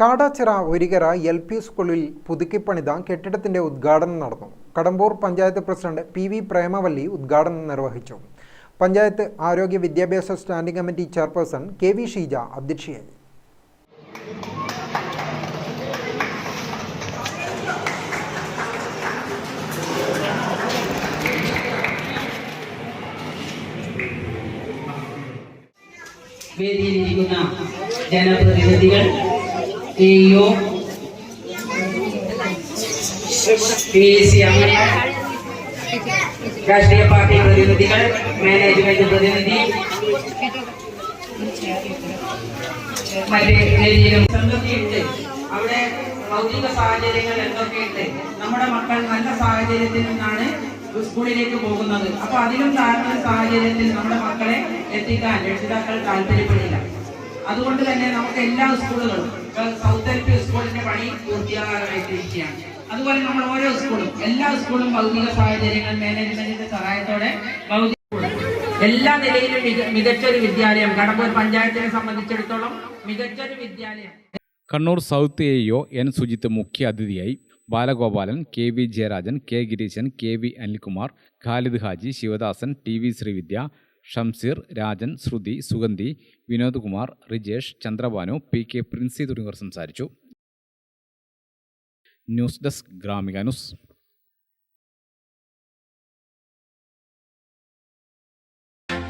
Kadachira ഒരികര L P സ്കൂളിൽ പുതുക്കിപ്പണിത കെട്ടിടത്തിന്റെ ഉദ്ഘാടനം നടന്നു. Kadambur panchayat president P V Premavalli ഉദ്ഘാടനം നിർവഹിച്ചു. പഞ്ചായത്ത് ആരോഗ്യ വിദ്യാഭ്യാസ standing committee chairperson K V Sheeja അധ്യക്ഷയായി. ജനപ്രതിനിധികൾ സി അംഗങ്ങൾ രാഷ്ട്രീയ പാർട്ടി പ്രതിനിധികൾ മാനേജ്മെന്റ് പ്രതിനിധി. മറ്റ് എന്തൊക്കെയുണ്ട് അവിടെ ഭൗതിക സാഹചര്യങ്ങൾ എന്തൊക്കെയുണ്ട്? നമ്മുടെ മക്കൾ നല്ല സാഹചര്യത്തിൽ നിന്നാണ് സ്കൂളിലേക്ക് പോകുന്നത്. അപ്പൊ അതിലും താഴ്ന്ന സാഹചര്യത്തിൽ നമ്മുടെ മക്കളെ എത്തിക്കാൻ രക്ഷിതാക്കൾ താല്പര്യപ്പെടില്ല. അതുകൊണ്ട് തന്നെ നമുക്ക് എല്ലാ സ്കൂളുകളും സൗത്ത് എൽ പി സ്കൂളിന്റെ പണി പൂർത്തിയാകാറായിട്ടിരിക്കുകയാണ്. അതുപോലെ നമ്മൾ ഓരോ സ്കൂളും എല്ലാ സ്കൂളും ഭൗതിക സാഹചര്യങ്ങൾ മാനേജ്മെന്റിന്റെ സഹായത്തോടെ എല്ലാ നിലയിലും മിക- മികച്ചൊരു വിദ്യാലയം കടമ്പൂർ പഞ്ചായത്തിനെ സംബന്ധിച്ചിടത്തോളം മികച്ചൊരു വിദ്യാലയം. Kannur south A O N Sujith മുഖ്യ അതിഥിയായി Balagopalan K V Jayarajan K Gireeshan K V Anilkumar Khalid Haji Sivadasan T V Srividya Shamseer Rajan Shruthi Sugandhi Vinod Kumar Rijesh Chandrabanu P K Princy തുടങ്ങിയവർ സംസാരിച്ചു. News desk Gramika news.